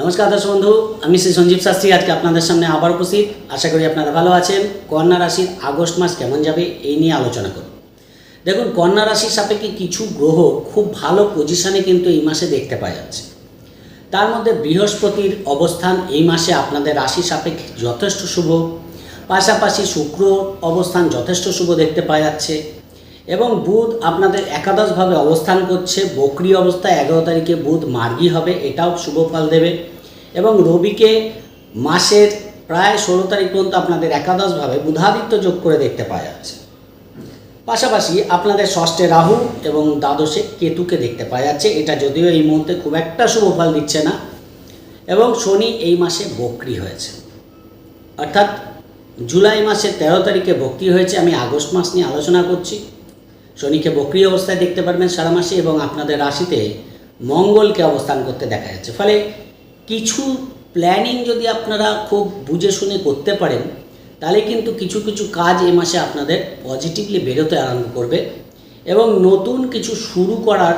নমস্কার দর্শক বন্ধু, আমি শ্রী সঞ্জীব শাস্ত্রী, আজকে আপনাদের সামনে আবার উপস্থিত। আশা করি আপনারা ভালো আছেন। কন্যা রাশির আগস্ট মাস কেমন যাবে এই নিয়ে আলোচনা করব। দেখুন, কন্যা রাশির সাপেক্ষে কিছু গ্রহ খুব ভালো পজিশনে কিন্তু এই মাসে দেখতে পাওয়া যাচ্ছে। তার মধ্যে বৃহস্পতির অবস্থান এই মাসে আপনাদের রাশি সাপেক্ষে যথেষ্ট শুভ। পাশাপাশি শুক্র অবস্থান যথেষ্ট শুভ দেখতে পাওয়া যাচ্ছে। এবং বুধ আপনাদের একাদশভাবে অবস্থান করছে। বকরি অবস্থায় এগারো তারিখে বুধ মার্গী হবে, এটাও শুভ ফল দেবে। এবং রবিকে মাসের প্রায় ষোলো তারিখ পর্যন্ত আপনাদের একাদশভাবে বুধাদিত্য যোগ করে দেখতে পাওয়া যাচ্ছে। পাশাপাশি আপনাদের ষষ্ঠে রাহু এবং দ্বাদশে কেতুকে দেখতে পাওয়া যাচ্ছে। এটা যদিও এই মুহূর্তে খুব একটা শুভ ফল দিচ্ছে না। এবং শনি এই মাসে বকরি হয়েছে। অর্থাৎ জুলাই মাসের তেরো তারিখে বক্রি হয়েছে। আমি আগস্ট মাস নিয়ে আলোচনা করছি। শনিকে বক্রি অবস্থায় দেখতে পারবেন সারা মাসে এবং আপনাদের রাশিতে মঙ্গলকে অবস্থান করতে দেখা যাচ্ছে। ফলে কিছু প্ল্যানিং যদি আপনারা খুব বুঝে শুনে করতে পারেন, তাহলে কিন্তু কিছু কিছু কাজ এ মাসে আপনাদের পজিটিভলি বেরোতে আরম্ভ করবে এবং নতুন কিছু শুরু করার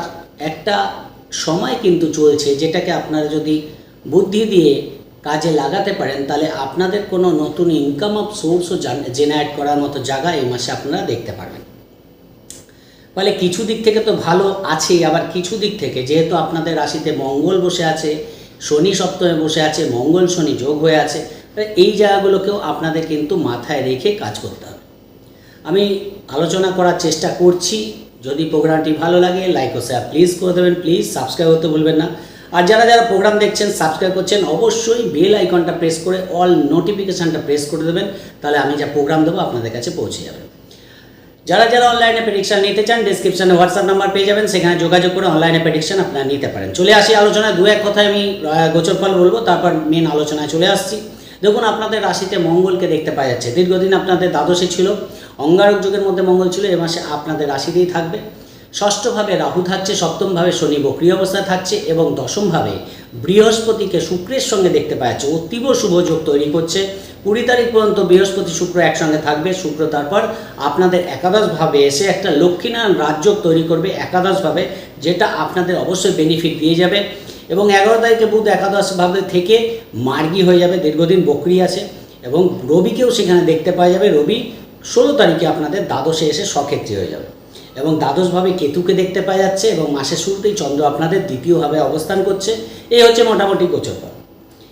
একটা সময় কিন্তু চলছে যেটাকে আপনারা যদি বুদ্ধি দিয়ে কাজে লাগাতে পারেন, তাহলে আপনাদের কোনো নতুন ইনকাম অফ সোর্সও জেনারেট করার মতো জায়গা এই মাসে আপনারা দেখতে পারবেন। ফলে কিছু দিক থেকে তো ভালো আছেই, আবার কিছু দিক থেকে যেহেতু আপনাদের রাশিতে মঙ্গল বসে আছে, শনি সপ্তমে বসে আছে, মঙ্গল শনি যোগ হয়ে আছে এই জায়গাগুলোকেও আপনাদের কিন্তু মাথায় রেখে কাজ করতে হবে। আমি আলোচনা করার চেষ্টা করছি, যদি প্রোগ্রামটি ভালো লাগে লাইক ও শেয়ার প্লিজ করে দেবেন প্লিজ সাবস্ক্রাইব করতে ভুলবেন না। আর যারা যারা প্রোগ্রাম দেখছেন সাবস্ক্রাইব করছেন, অবশ্যই বেল আইকনটা প্রেস করে অল নোটিফিকেশানটা প্রেস করে দেবেন, তাহলে আমি যা প্রোগ্রাম দেবো আপনাদের কাছে পৌঁছে যাবে। যারা যারা অনলাইনে প্রেডিকশন নিতে চান ডিসক্রিপশনে হোয়াটসঅ্যাপ নাম্বার পেয়ে যাবেন সেখানে যোগাযোগ করে অনলাইনে প্রেডিকশন আপনারা নিতে পারেন। চলে আসি আলোচনায় দু এক কথায় আমি আহ, গোচর ফল বলব তারপর মেন আলোচনায় চলে আসছি। দেখুন আপনাদের রাশিতে মঙ্গলকে দেখতে পাওয়া যাচ্ছে। দীর্ঘদিন আপনাদের দ্বাদশে ছিল অঙ্গারক যুগের মধ্যে মঙ্গল ছিল এ মাসে আপনাদের রাশিতেই থাকবে। ষষ্ঠভাবে রাহু থাকছে সপ্তমভাবে শনি বক্রিয় অবস্থায় থাকছে এবং দশমভাবে বৃহস্পতিকে শুক্রের সঙ্গে দেখতে পাওয়া যাচ্ছে। অতীব শুভ যোগ তৈরি করছে। কুড়ি তারিখ পর্যন্ত বৃহস্পতি শুক্র একসঙ্গে থাকবে, শুক্র তারপর আপনাদের একাদশভাবে এসে একটা লক্ষ্মীনারায়ণ রাজ্য তৈরি করবে একাদশভাবে, যেটা আপনাদের অবশ্যই বেনিফিট দিয়ে যাবে। এবং এগারো তারিখে বুধ একাদশভাবে থেকে মার্গি হয়ে যাবে, দীর্ঘদিন বকরি আছে। এবং রবিকেও সেখানে দেখতে পাওয়া যাবে, রবি ষোলো তারিখে আপনাদের দ্বাদশে এসে সক্ষেত্রী হয়ে যাবে। এবং দ্বাদশভাবে কেতুকে দেখতে পাওয়া যাচ্ছে এবং মাসের শুরুতেই চন্দ্র আপনাদের দ্বিতীয়ভাবে অবস্থান করছে। এই হচ্ছে মোটামুটি গোচরফল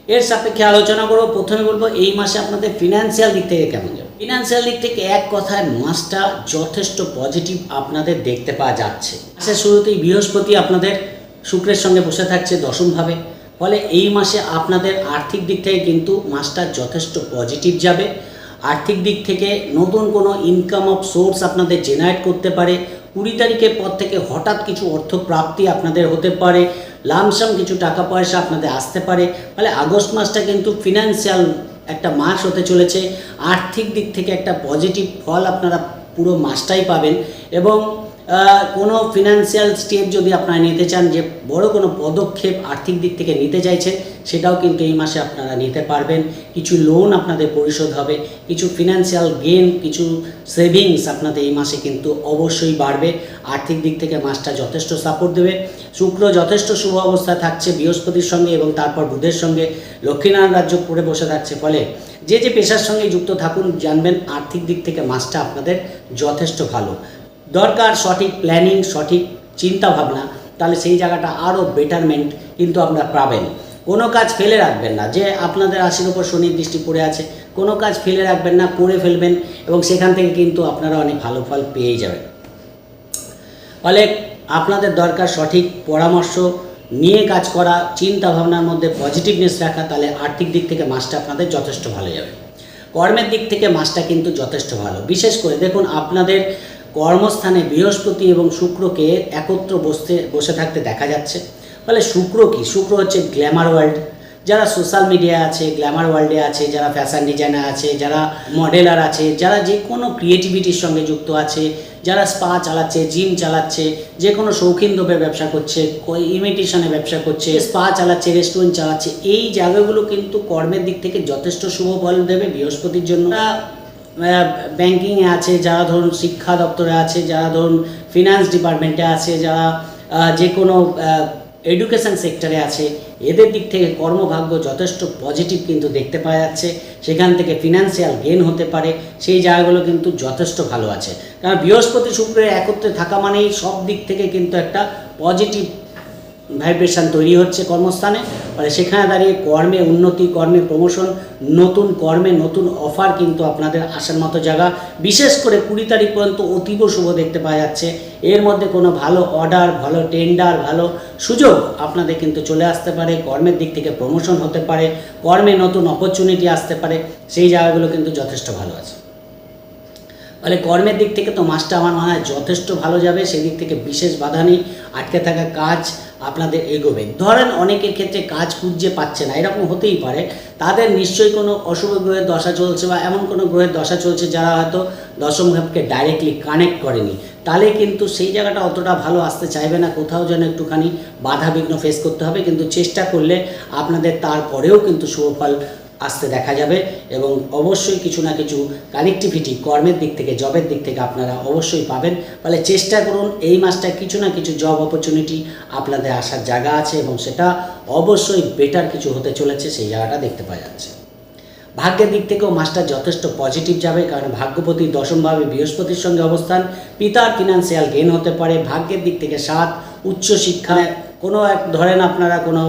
এর সাপেক্ষে আলোচনা করব। প্রথমে বলব, এই মাসে আপনাদের ফিনান্সিয়াল দিক থেকে কেমন যাবে? ফিনান্সিয়াল দিক থেকে এক কথায় মাসটা যথেষ্ট পজিটিভ আপনাদের দেখতে পাওয়া যাচ্ছে। মাসের শুরুতেই বৃহস্পতি আপনাদের শুক্রের সঙ্গে বসে থাকছে দশমভাবে। ফলে এই মাসে আপনাদের আর্থিক দিক থেকে কিন্তু মাসটা যথেষ্ট পজিটিভ যাবে। আর্থিক দিক থেকে নতুন কোনো ইনকাম অফ সোর্স আপনাদের জেনারেট করতে পারে। কুড়ি তারিখের পর থেকে হঠাৎ কিছু অর্থ প্রাপ্তি আপনাদের হতে পারে। লামসাম কিছু টাকা পয়সা আপনাদের আসতে পারে। ফলে আগস্ট মাসটা কিন্তু ফিনান্সিয়াল একটা মাস হতে চলেছে। আর্থিক দিক থেকে একটা পজিটিভ ফল আপনারা পুরো মাসটাই পাবেন। এবং কোনো ফিনান্সিয়াল স্টেপ যদি আপনারা নিতে চান যে বড় কোনো পদক্ষেপ আর্থিক দিক থেকে নিতে চাইছেন সেটাও কিন্তু এই মাসে আপনারা নিতে পারবেন। কিছু লোন আপনাদের পরিশোধ হবে, কিছু ফিনান্সিয়াল গেন কিছু সেভিংস আপনাদের এই মাসে কিন্তু অবশ্যই বাড়বে। আর্থিক দিক থেকে মাসটা যথেষ্ট সাপোর্ট দেবে। শুক্র যথেষ্ট শুভ অবস্থায় থাকছে বৃহস্পতির সঙ্গে এবং তারপর বুধের সঙ্গে। লক্ষ্মীনারায়ণ রাজ্য পড়ে বসে থাকছে, ফলে যে যে পেশার সঙ্গে যুক্ত থাকুন, জানবেন আর্থিক দিক থেকে মাসটা আপনাদের যথেষ্ট ভালো। দরকার সঠিক প্ল্যানিং সঠিক চিন্তা ভাবনা তাহলে সেই জায়গাটা আরও বেটারমেন্ট কিন্তু আপনারা পাবেন। কোনো কাজ ফেলে রাখবেন না। যে আপনাদের আশির উপর শনির দৃষ্টি পড়ে আছে, কোনো কাজ ফেলে রাখবেন না, করে ফেলবেন এবং সেখান থেকে কিন্তু আপনারা অনেক ভালো ফল পেয়েই যাবেন। ফলে আপনাদের দরকার সঠিক পরামর্শ নিয়ে কাজ করা চিন্তা ভাবনার মধ্যে পজিটিভনেস রাখা, তাহলে আর্থিক দিক থেকে মাসটা আপনাদের যথেষ্ট ভালো যাবে। কর্মের দিক থেকে মাসটা কিন্তু যথেষ্ট ভালো। বিশেষ করে দেখুন, আপনাদের কর্মস্থানে বৃহস্পতি এবং শুক্রকে একত্র বসতে, বসে থাকতে দেখা যাচ্ছে। ফলে শুক্র কি? শুক্র হচ্ছে গ্ল্যামার ওয়ার্ল্ড যারা সোশ্যাল মিডিয়া আছে গ্ল্যামার ওয়ার্ল্ডে আছে, যারা ফ্যাশন ডিজাইনার আছে, যারা মডেলার আছে, যারা যে কোনো ক্রিয়েটিভিটির সঙ্গে যুক্ত আছে, যারা স্পা চালাচ্ছে জিম চালাচ্ছে, যে কোনো শৌখিন দ্রব্যের ব্যবসা করছে ইমিটেশনে ব্যবসা করছে স্পা চালাচ্ছে রেস্টুরেন্ট চালাচ্ছে, এই জায়গাগুলো কিন্তু কর্মের দিক থেকে যথেষ্ট শুভ ফল দেবে বৃহস্পতির জন্য। ব্যাংকিংয়ে আছে, যারা ধরুন শিক্ষা দপ্তরে আছে, যারা ধরুন ফিনান্স ডিপার্টমেন্টে আছে, যারা যে কোনো এডুকেশন সেক্টরে আছে, এদের দিক থেকে কর্মভাগ্য যথেষ্ট পজিটিভ কিন্তু দেখতে পাওয়া যাচ্ছে। সেখান থেকে ফিনান্সিয়াল গেন হতে পারে। সেই জায়গাগুলো কিন্তু যথেষ্ট ভালো আছে। কারণ বৃহস্পতি শুক্রের একত্রে থাকা মানেই সব দিক থেকে কিন্তু একটা পজিটিভ ভাইব্রেশন তৈরি হচ্ছে কর্মস্থানে। ফলে সেখানে দাঁড়িয়ে কর্মে উন্নতি, কর্মে প্রমোশন নতুন কর্মে নতুন অফার কিন্তু আপনাদের আসার মতো জায়গা। বিশেষ করে কুড়ি তারিখ পর্যন্ত অতীব শুভ দেখতে পাওয়া যাচ্ছে। এর মধ্যে কোনো ভালো অর্ডার ভালো টেন্ডার ভালো সুযোগ আপনাদের কিন্তু চলে আসতে পারে। কর্মের দিক থেকে প্রমোশন হতে পারে। কর্মে নতুন অপরচুনিটি আসতে পারে। সেই জায়গাগুলো কিন্তু যথেষ্ট ভালো আছে। ফলে কর্মের দিক থেকে তো মাসটা আমার মনে হয় যথেষ্ট ভালো যাবে। সেদিক থেকে বিশেষ বাধা নেই। আটকে থাকা কাজ আপনাদের এগোবে। ধরেন অনেকের ক্ষেত্রে কাজ খুঁজে পাচ্ছে না, এরকম হতেই পারে। তাদের নিশ্চয়ই কোনো অশুভ গ্রহের দশা চলছে বা এমন কোনো গ্রহের দশা চলছে যারা হয়তো দশম ভাবকে ডাইরেক্টলি কানেক্ট করেনি। তাহলে কিন্তু সেই জায়গাটা অতটা ভালো আসতে চাইবে না, কোথাও যেন একটুখানি বাধা বিঘ্ন ফেস করতে হবে। কিন্তু চেষ্টা করলে আপনাদের তারপরেও কিন্তু শুভফল আসতে দেখা যাবে এবং অবশ্যই কিছু না কিছু কানেক্টিভিটি কর্মের দিক থেকে জবের দিক থেকে আপনারা অবশ্যই পাবেন। ফলে চেষ্টা করুন এই মাসটা কিছু না কিছু জব অপরচুনিটি আপনাদের আসার জায়গা আছে এবং সেটা অবশ্যই বেটার কিছু হতে চলেছে সেই জায়গাটা দেখতে পাওয়া যাচ্ছে। ভাগ্যের দিক থেকেও মাসটা যথেষ্ট পজিটিভ যাবে কারণ ভাগ্যপতি দশমভাবে বৃহস্পতির সঙ্গে অবস্থান, পিতার ফিনান্সিয়াল গেন হতে পারে, ভাগ্যের দিক থেকে সাত উচ্চশিক্ষা কোনো এক ধরেন আপনারা কোনো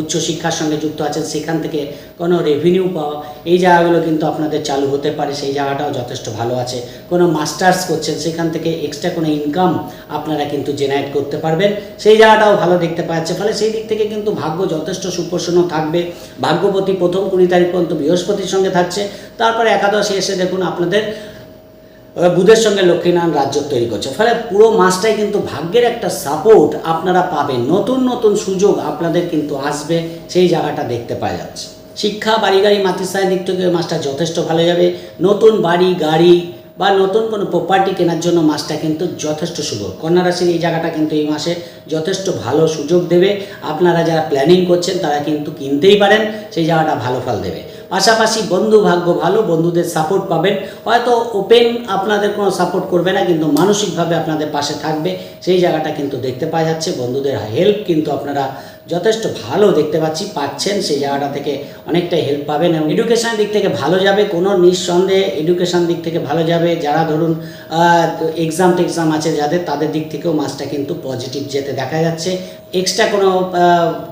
উচ্চশিক্ষার সঙ্গে যুক্ত আছেন, সেখান থেকে কোনো রেভিনিউ পাওয়া, এই জায়গাগুলো কিন্তু আপনাদের চালু হতে পারে, সেই জায়গাটাও যথেষ্ট ভালো আছে। কোনো মাস্টার্স করছেন, সেখান থেকে এক্সট্রা কোনো ইনকাম আপনারা কিন্তু জেনারেট করতে পারবেন। সেই জায়গাটাও ভালো দেখতে পাচ্ছে, ফলে সেই দিক থেকে কিন্তু ভাগ্য যথেষ্ট সুপ্রসন্ন থাকবে। ভাগ্যপতি প্রথম কুড়ি তারিখ পর্যন্ত বৃহস্পতির সঙ্গে থাকছে। তারপরে একাদশে এসে দেখুন, আপনাদের বুধের সঙ্গে লক্ষ্মীনারায়ণ রাজ্য তৈরি করছে। ফলে পুরো মাসটাই কিন্তু ভাগ্যের একটা সাপোর্ট আপনারা পাবেন। নতুন নতুন সুযোগ আপনাদের কিন্তু আসবে, সেই জায়গাটা দেখতে পাওয়া যাচ্ছে। শিক্ষা, বাড়ি গাড়ি, মাতৃস্থানের দিক থেকে মাসটা যথেষ্ট ভালো যাবে। নতুন বাড়ি, গাড়ি বা নতুন কোনো প্রপার্টি কেনার জন্য মাসটা কিন্তু যথেষ্ট শুভ। কন্যা রাশির এই জায়গাটা কিন্তু এই মাসে যথেষ্ট ভালো সুযোগ দেবে। আপনারা যারা প্ল্যানিং করছেন, তারা কিন্তু কিনতেই পারেন, সেই জায়গাটা ভালো ফল দেবে। পাশাপাশি বন্ধু ভাগ্য ভালো, বন্ধুদের সাপোর্ট পাবেন। হয়তো ওপেন আপনাদের কোনো সাপোর্ট করবে না, কিন্তু মানসিকভাবে আপনাদের পাশে থাকবে। সেই জায়গাটা কিন্তু দেখতে পাওয়া যাচ্ছে। বন্ধুদের হেল্প কিন্তু আপনারা যথেষ্ট ভালো দেখতে পাচ্ছি, পাচ্ছেন সেই জায়গাটা থেকে অনেকটাই হেল্প পাবেন এবং এডুকেশন দিক থেকে ভালো যাবে, কোনো নিঃসন্দেহে এডুকেশন দিক থেকে ভালো যাবে। যারা ধরুন এক্সাম টেক্সাম আছে যাদের, তাদের দিক থেকেও মাসটা কিন্তু পজিটিভ যেতে দেখা যাচ্ছে। এক্সট্রা কোনো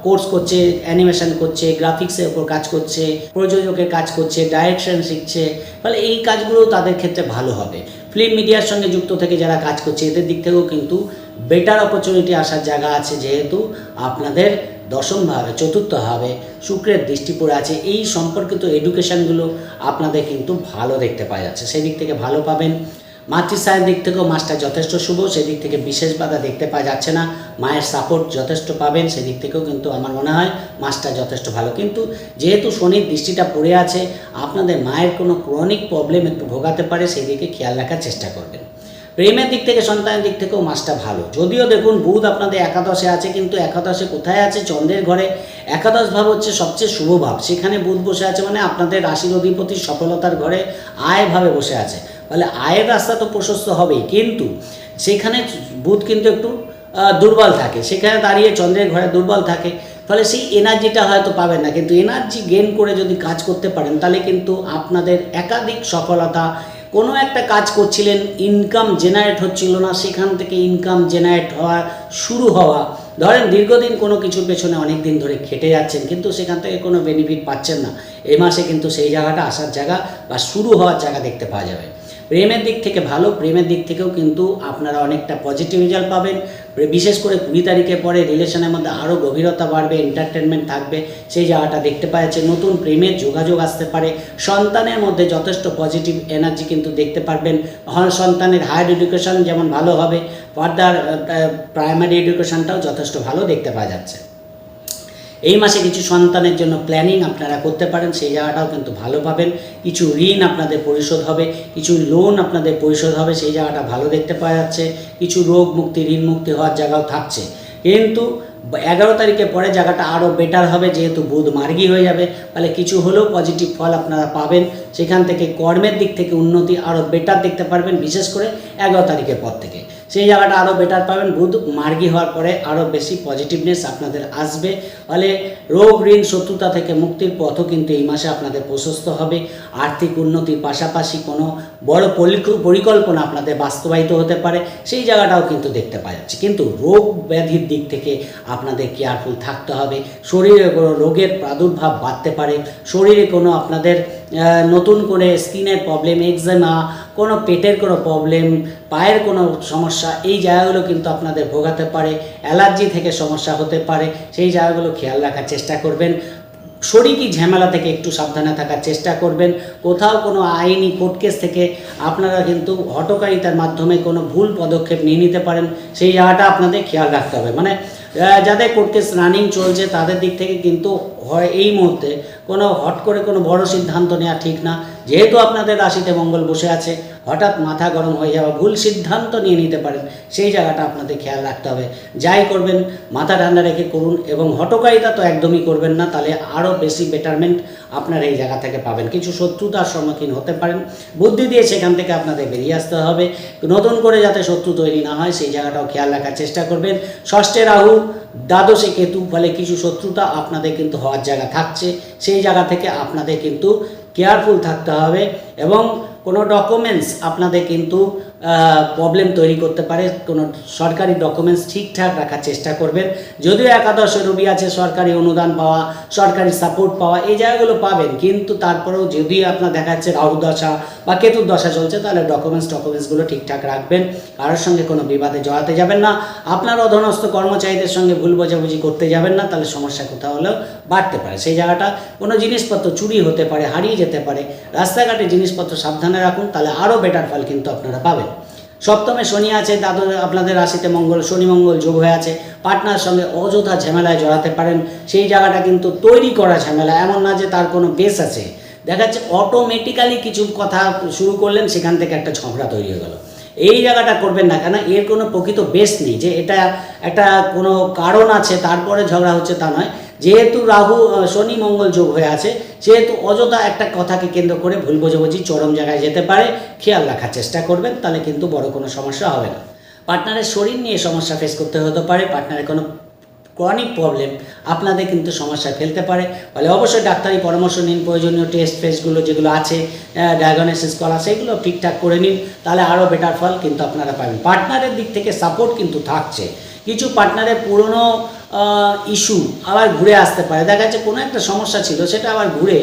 কোর্স করছে অ্যানিমেশন করছে গ্রাফিক্সের ওপর কাজ করছে, প্রযোজকের কাজ করছে ডাইরেকশন শিখছে ফলে এই কাজগুলো তাদের ক্ষেত্রে ভালো হবে। ফিল্ম মিডিয়ার সঙ্গে যুক্ত থেকে যারা কাজ করছে, এদের দিক থেকেও কিন্তু বেটার অপরচুনিটি আসার জায়গা আছে যেহেতু আপনাদের দশম ভাবে, চতুর্থ ভাবে, শুক্রের দৃষ্টি পড়ে আছে, এই সম্পর্কিত এডুকেশনগুলো আপনাদের কিন্তু ভালো দেখতে পাওয়া যাচ্ছে। সেই দিক থেকে ভালো পাবেন। মাতৃস্থানের দিক থেকেও মাসটা যথেষ্ট শুভ, সেদিক থেকে বিশেষ বাধা দেখতে পাওয়া যাচ্ছে না। মায়ের সাপোর্ট যথেষ্ট পাবেন, সেদিক থেকেও কিন্তু আমার মনে হয় মাসটা যথেষ্ট ভালো। কিন্তু যেহেতু শনির দৃষ্টিটা পড়ে আছে, আপনাদের মায়ের কোনো ক্রনিক প্রবলেম একটু ভোগাতে পারে সেই দিকে খেয়াল রাখার চেষ্টা করবেন। প্রেমের দিক থেকে, সন্তানের দিক থেকেও মাসটা ভালো। যদিও দেখুন, বুধ আপনাদের একাদশে আছে, কিন্তু একাদশে কোথায় আছে? চন্দ্রের ঘরে। একাদশ ভাব হচ্ছে সবচেয়ে শুভ ভাব। সেখানে বুধ বসে আছে মানে আপনাদের রাশির অধিপতি সফলতার ঘরে আয় ভাবে বসে আছে। ফলে আয়ের রাস্তা তো প্রশস্ত হবেই। কিন্তু সেখানে বুধ কিন্তু একটু দুর্বল থাকে। সেখানে দাঁড়িয়ে চন্দ্রের ঘরে দুর্বল থাকে। ফলে সেই এনার্জিটা হয়তো পাবেন না। কিন্তু এনার্জি গেন করে যদি কাজ করতে পারেন, তাহলে কিন্তু আপনাদের একাধিক সফলতা কোনো একটা কাজ করছিলেন ইনকাম জেনারেট হচ্ছিল না, সেখান থেকে ইনকাম জেনারেট হওয়া, শুরু হওয়া। ধরেন দীর্ঘদিন কোনো কিছুর পেছনে অনেক দিন ধরে খেটে যাচ্ছেন, কিন্তু সেখান থেকে কোনো বেনিফিট পাচ্ছেন না। এই মাসে কিন্তু সেই জায়গাটা আসার জায়গা বা শুরু হওয়ার জায়গা দেখতে পাওয়া যাবে। প্রেমের দিক থেকে ভালো, প্রেমের দিক থেকেও কিন্তু আপনারা অনেকটা পজিটিভ রেজাল্ট পাবেন। বিশেষ করে কুড়ি তারিখের পরে রিলেশনের মধ্যে আরও গভীরতা বাড়বে এন্টারটেনমেন্ট থাকবে, সেই জায়গাটা দেখতে পাওয়া যাচ্ছে। নতুন প্রেমের যোগাযোগ আসতে পারে। সন্তানের মধ্যে যথেষ্ট পজিটিভ এনার্জি কিন্তু দেখতে পারবেন। সন্তানের হায়ার এডুকেশন যেমন ভালো হবে ফার্দার প্রাইমারি এডুকেশনটাও যথেষ্ট ভালো দেখতে পাওয়া যাচ্ছে। এই মাসে কিছু সন্তানের জন্য প্ল্যানিং আপনারা করতে পারেন, সেই জায়গাটাও কিন্তু ভালো পাবেন। কিছু ঋণ আপনাদের পরিশোধ হবে, কিছু লোন আপনাদের পরিশোধ হবে, সেই জায়গাটা ভালো দেখতে পাওয়া যাচ্ছে। কিছু রোগ মুক্তি, ঋণ মুক্তি হওয়ার জায়গাও থাকছে। কিন্তু এগারো তারিখের পরে জায়গাটা আরও বেটার হবে, যেহেতু বুধ মার্গী হয়ে যাবে, ফলে কিছু হলেও পজিটিভ ফল আপনারা পাবেন। সেখান থেকে কর্মের দিক থেকে উন্নতি আরও বেটার দেখতে পারবেন, বিশেষ করে এগারো তারিখের পর থেকে। সেই জায়গাটা আরও বেটার পাবেন। বুধ মার্গী হওয়ার পরে আরও বেশি পজিটিভনেস আপনাদের আসবে। ফলে রোগ, ঋণ, শত্রুতা থেকে মুক্তির পথও কিন্তু এই মাসে আপনাদের প্রশস্ত হবে। আর্থিক উন্নতির পাশাপাশি কোনো বড় পরিকল্পনা আপনাদের বাস্তবায়িত হতে পারে। সেই জায়গাটাও কিন্তু দেখতে পাওয়া যাচ্ছে। কিন্তু রোগ ব্যাধির দিক থেকে আপনাদের কেয়ারফুল থাকতে হবে। শরীরে কোনো রোগের প্রাদুর্ভাব বাড়তে পারে। শরীরে কোনো আপনাদের নতুন করে স্কিনের প্রবলেম এক্সামা কোনো পেটের কোনো প্রবলেম পায়ের কোনো সমস্যা, এই জায়গাগুলো কিন্তু আপনাদের ভোগাতে পারে, অ্যালার্জি থেকে সমস্যা হতে পারে, সেই জায়গাগুলো খেয়াল রাখার চেষ্টা করবেন। শরীরী ঝামেলা থেকে একটু সাবধানে থাকার চেষ্টা করবেন। কোথাও কোনো আইনি কোর্ট কেস থেকে আপনারা কিন্তু হটকারিতার মাধ্যমে কোনো ভুল পদক্ষেপ নিয়ে নিতে পারেন, সেই জায়গাটা আপনাদের খেয়াল রাখতে হবে। মানে যাদের করতে রানিং চলছে, তাদের দিক থেকে কিন্তু হয় এই মুহূর্তে কোনো হট করে কোনো বড় সিদ্ধান্ত নেওয়া ঠিক না। যেহেতু আপনাদের রাশিতে মঙ্গল বসে আছে, হঠাৎ মাথা গরম হয়ে যাওয়া ভুল সিদ্ধান্ত নিয়ে নিতে পারেন, সেই জায়গাটা আপনাদের খেয়াল রাখতে হবে। যাই করবেন, মাথা ঠান্ডা রেখে করুন এবং হটকারিতা তো একদমই করবেন না, তাহলে আরও বেশি বেটারমেন্ট আপনারা এই জায়গা থেকে পাবেন। কিছু শত্রুতার সম্মুখীন হতে পারেন। বুদ্ধি দিয়ে সেখান থেকে আপনাদের বেরিয়ে আসতে হবে। নতুন করে যাতে শত্রু তৈরি না হয়, সেই জায়গাটাও খেয়াল রাখার চেষ্টা করবেন। ষষ্ঠে রাহু, দ্বাদশে কেতু, ফলে কিছু শত্রুতা আপনাদের কিন্তু হওয়ার জায়গা থাকছে। সেই জায়গা থেকে আপনাদের কিন্তু কেয়ারফুল থাকতে হবে এবং কোনো ডকুমেন্টস আপনাদের কিন্তু প্রবলেম তৈরি করতে পারে, কোনো সরকারি ডকুমেন্টস ঠিকঠাক রাখার চেষ্টা করবেন। যদিও একাদশে রবি আছে, সরকারি অনুদান পাওয়া, সরকারি সাপোর্ট পাওয়া, এই জায়গাগুলো পাবেন। কিন্তু তারপরেও যদি আপনার দেখা যাচ্ছে রাহু দশা বা কেতুর দশা চলছে, তাহলে ডকুমেন্টস ডকুমেন্টসগুলো ঠিকঠাক রাখবেন। কারোর সঙ্গে কোনো বিবাদে জড়াতে যাবেন না। আপনার অধনস্থ কর্মচারীদের সঙ্গে ভুল বোঝাবুঝি করতে যাবেন না, তাহলে সমস্যা কোথাও হলেও বাড়তে পারে। সেই জায়গাটা কোনো জিনিসপত্র চুরি হতে পারে, হারিয়ে যেতে পারে। রাস্তাঘাটে জিনিসপত্র সাবধানে রাখুন, তাহলে আরও বেটার ফল কিন্তু আপনারা পাবেন। সপ্তমে শনি আছে, দাদু আপনাদের রাশিতে মঙ্গল, শনি মঙ্গল যোগ হয়ে আছে। পার্টনার সঙ্গে অযথা ঝামেলায় জড়াতে পারেন, সেই জায়গাটা কিন্তু তৈরি করা ঝামেলা, এমন না যে তার কোনো বেস আছে। দেখা যাচ্ছে অটোমেটিক্যালি কিছু কথা শুরু করলেন, সেখান থেকে একটা ঝগড়া তৈরি হয়ে গেল। এই জায়গাটা করবেন না, কেন এর কোনো প্রকৃত বেস নেই যে এটা একটা কোনো কারণ আছে, তারপরে ঝগড়া হচ্ছে তা নয়। যেহেতু রাহু শনি মঙ্গল যোগ হয়ে আছে, সেহেতু অযথা একটা কথাকে কেন্দ্র করে ভুল বোঝাবুঝি চরম জায়গায় যেতে পারে, খেয়াল রাখার চেষ্টা করবেন, তাহলে কিন্তু বড় কোনো সমস্যা হবে না। পার্টনারের শরীর নিয়ে সমস্যা ফেস করতে হতে পারে, পার্টনারের কোনো ক্রনিক প্রবলেম আপনাদের কিন্তু সমস্যায় ফেলতে পারে, ফলে অবশ্যই ডাক্তারি পরামর্শ নিন, প্রয়োজনীয় টেস্ট ফেস্টগুলো যেগুলো আছে ডায়াগনোসিস করা, সেগুলো ঠিকঠাক করে নিন, তাহলে আরও বেটার ফল কিন্তু আপনারা পাবেন। পার্টনারের দিক থেকে সাপোর্ট কিন্তু থাকছে। কিছু পার্টনারের পুরনো ইস্যু আবার ঘুরে আসতে পারে। দেখা যাচ্ছে কোনো একটা সমস্যা ছিল, সেটা আবার ঘুরে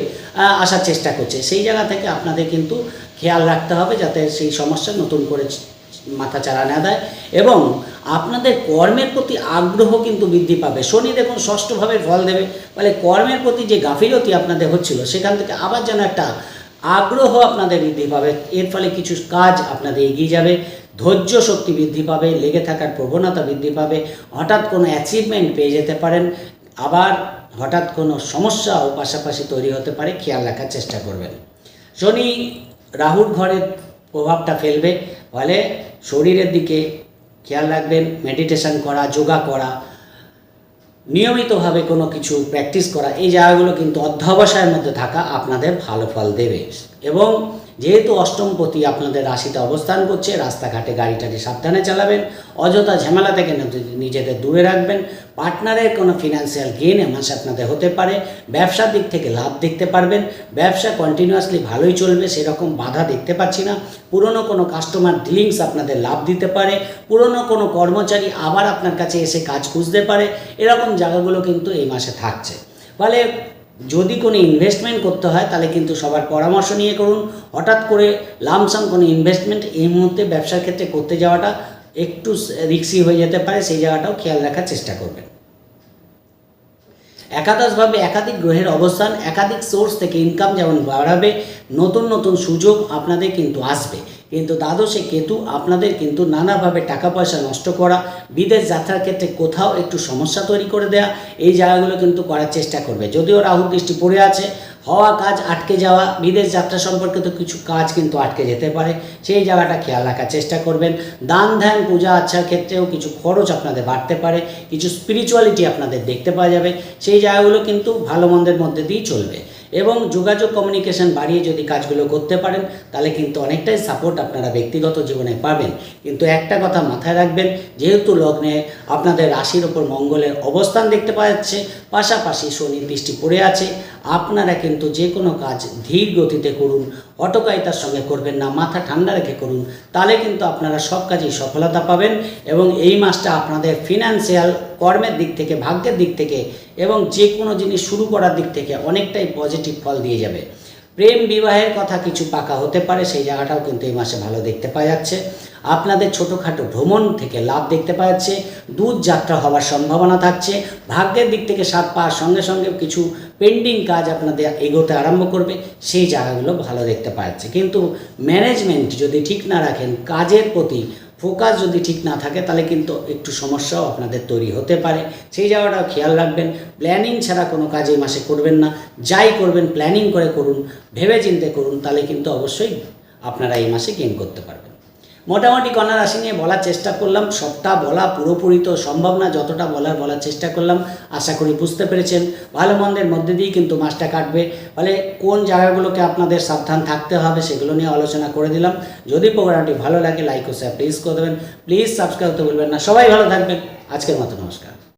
আসার চেষ্টা করছে। সেই জায়গা থেকে আপনাদের কিন্তু খেয়াল রাখতে হবে যাতে সেই সমস্যা নতুন করে মাথা চারা না দেয় এবং আপনাদের কর্মের প্রতি আগ্রহ কিন্তু বৃদ্ধি পাবে। শনি দেখুন ষষ্ঠভাবে ফল দেবে। ফলে কর্মের প্রতি যে গাফিলতি আপনাদের হচ্ছিল, সেখান থেকে আবার যেন একটা আগ্রহ আপনাদের বৃদ্ধি পাবে। এর ফলে কিছু কাজ আপনাদের এগিয়ে যাবে। ধৈর্য শক্তি বৃদ্ধি পাবে, লেগে থাকার প্রবণতা বৃদ্ধি পাবে, হঠাৎ কোনো অ্যাচিভমেন্ট পেয়ে যেতে পারেন, আবার হঠাৎ কোনো সমস্যাও পাশাপাশি তৈরি হতে পারে, খেয়াল রাখার চেষ্টা করবেন। শনি রাহুর ঘরের প্রভাবটা ফেলবে, ফলে শরীরের দিকে খেয়াল রাখবেন মেডিটেশন করা, যোগা করা, নিয়মিতভাবে কোনো কিছু প্র্যাকটিস করা, এই জায়গাগুলো কিন্তু অধ্যবসায়ের মধ্যে থাকা আপনাদের ভালো ফল দেবে। এবং যেহেতু অষ্টমপতি আপনাদের রাশিতে অবস্থান করছে, রাস্তাঘাটে গাড়িটাকে সাবধানে চালাবেন, অযথা ঝামেলা থেকে নিজেদের দূরে রাখবেন। পার্টনারের কোনো ফিনান্সিয়াল গেন এ মাসে আপনাদের হতে পারে, ব্যবসার দিক থেকে লাভ দেখতে পারবেন, ব্যবসা কন্টিনিউয়াসলি ভালোই চলবে, সেরকম বাধা দেখতে পাচ্ছি না। পুরনো কোনো কাস্টমার ডিলিংস আপনাদের লাভ দিতে পারে, পুরনো কোনো কর্মচারী আবার আপনার কাছে এসে কাজ খুঁজতে পারে, এরকম জায়গাগুলো কিন্তু এই মাসে থাকছে। ফলে যদি কোনো ইনভেস্টমেন্ট করতে হয়, তাহলে কিন্তু সবার পরামর্শ নিয়ে করুন। হঠাৎ করে লামসাম কোনো ইনভেস্টমেন্ট এই মুহূর্তে ব্যবসার ক্ষেত্রে করতে যাওয়াটা একটু রিক্সি হয়ে যেতে পারে, সেই জায়গাটাও খেয়াল রাখার চেষ্টা করবেন। একাদশভাবে একাধিক গ্রহের অবস্থান, একাধিক সোর্স থেকে ইনকাম যেমন বাড়াবে, নতুন নতুন সুযোগ আপনাদের কিন্তু আসবে। কিন্তু দ্বাদশে কেতু আপনাদের কিন্তু নানাভাবে টাকা পয়সা নষ্ট করা, বিদেশ যাত্রার ক্ষেত্রে কোথাও একটু সমস্যা তৈরি করে দেয়া, এই জায়গাগুলো কিন্তু করার চেষ্টা করবে। যদিও রাহু দৃষ্টি পড়ে আছে, হওয়া কাজ আটকে যাওয়া, বিদেশ যাত্রা সম্পর্কিত কিছু কাজ কিন্তু আটকে যেতে পারে, সেই জায়গাটা খেয়াল রাখার চেষ্টা করবেন। দান ধ্যান, পূজা আচ্ছার ক্ষেত্রেও কিছু খরচ আপনাদের বাড়তে পারে, কিছু স্পিরিচুয়ালিটি আপনাদের দেখতে পাওয়া যাবে, সেই জায়গাগুলো কিন্তু ভালো মন্দের মধ্যে দিয়েই চলবে। এবং যোগাযোগ কমিউনিকেশন বাড়িয়ে যদি কাজগুলো করতে পারেন, তাহলে কিন্তু অনেকটাই সাপোর্ট আপনারা ব্যক্তিগত জীবনে পাবেন। কিন্তু একটা কথা মাথায় রাখবেন, যেহেতু লগ্নে আপনাদের রাশির ওপর মঙ্গলের অবস্থান দেখতে পাওয়া যাচ্ছে, পাশাপাশি শনির দৃষ্টি পড়ে আছে, আপনারা কিন্তু যে কোনো কাজ ধীর গতিতে করুন অটোকায়িতার সঙ্গে করবেন না, মাথা ঠান্ডা রেখে করুন। তাহলে কিন্তু আপনারা সব কাজেই সফলতা পাবেন এবং এই মাসটা আপনাদের ফিনান্সিয়াল কর্মের দিক থেকে, ভাগ্যের দিক থেকে এবং যে কোনো জিনিস শুরু করার দিক থেকে অনেকটাই পজিটিভ ফল দিয়ে যাবে। প্রেম বিবাহের কথা কিছু পাকা হতে পারে, সেই জায়গাটাও কিন্তু এই মাসে ভালো দেখতে পাওয়া যাচ্ছে। আপনাদের ছোটোখাটো ভ্রমণ থেকে লাভ দেখতে পাচ্ছে, দূর যাত্রা হওয়ার সম্ভাবনা থাকছে, ভাগ্যের দিক থেকে সাত পাওয়ার সঙ্গে সঙ্গে কিছু পেন্ডিং কাজ আপনাদের এগোতে আরম্ভ করবে, সেই জায়গাগুলো ভালো দেখতে পাচ্ছে। কিন্তু ম্যানেজমেন্ট যদি ঠিক না রাখেন, কাজের প্রতি ফোকাস যদি ঠিক না থাকে, তাহলে কিন্তু একটু সমস্যাও আপনাদের তৈরি হতে পারে। সেই জায়গাটাও খেয়াল রাখবেন প্ল্যানিং ছাড়া কোনো কাজ এই মাসে করবেন না। যাই করবেন প্ল্যানিং করে করুন ভেবে চিন্তে করুন, তাহলে কিন্তু অবশ্যই আপনারা এই মাসে গেম করতে পারবেন। মোটামুটি কন্যা রাশি নিয়ে বলার চেষ্টা করলাম, সবটা বলা পুরোপুরি তো সম্ভব না, যতটা বলার বলার চেষ্টা করলাম, আশা করি বুঝতে পেরেছেন। ভালো মন্দের মধ্যে দিয়েই কিন্তু মাসটা কাটবে। ফলে কোন জায়গাগুলোকে আপনাদের সাবধান থাকতে হবে সেগুলো নিয়ে আলোচনা করে দিলাম। যদি প্রোগ্রামটি ভালো লাগে, লাইক ও শেয়ার প্লিজ করে দেবেন। প্লিজ সাবস্ক্রাইব করতে বলবেন না। সবাই ভালো থাকবেন। আজকের মতো নমস্কার।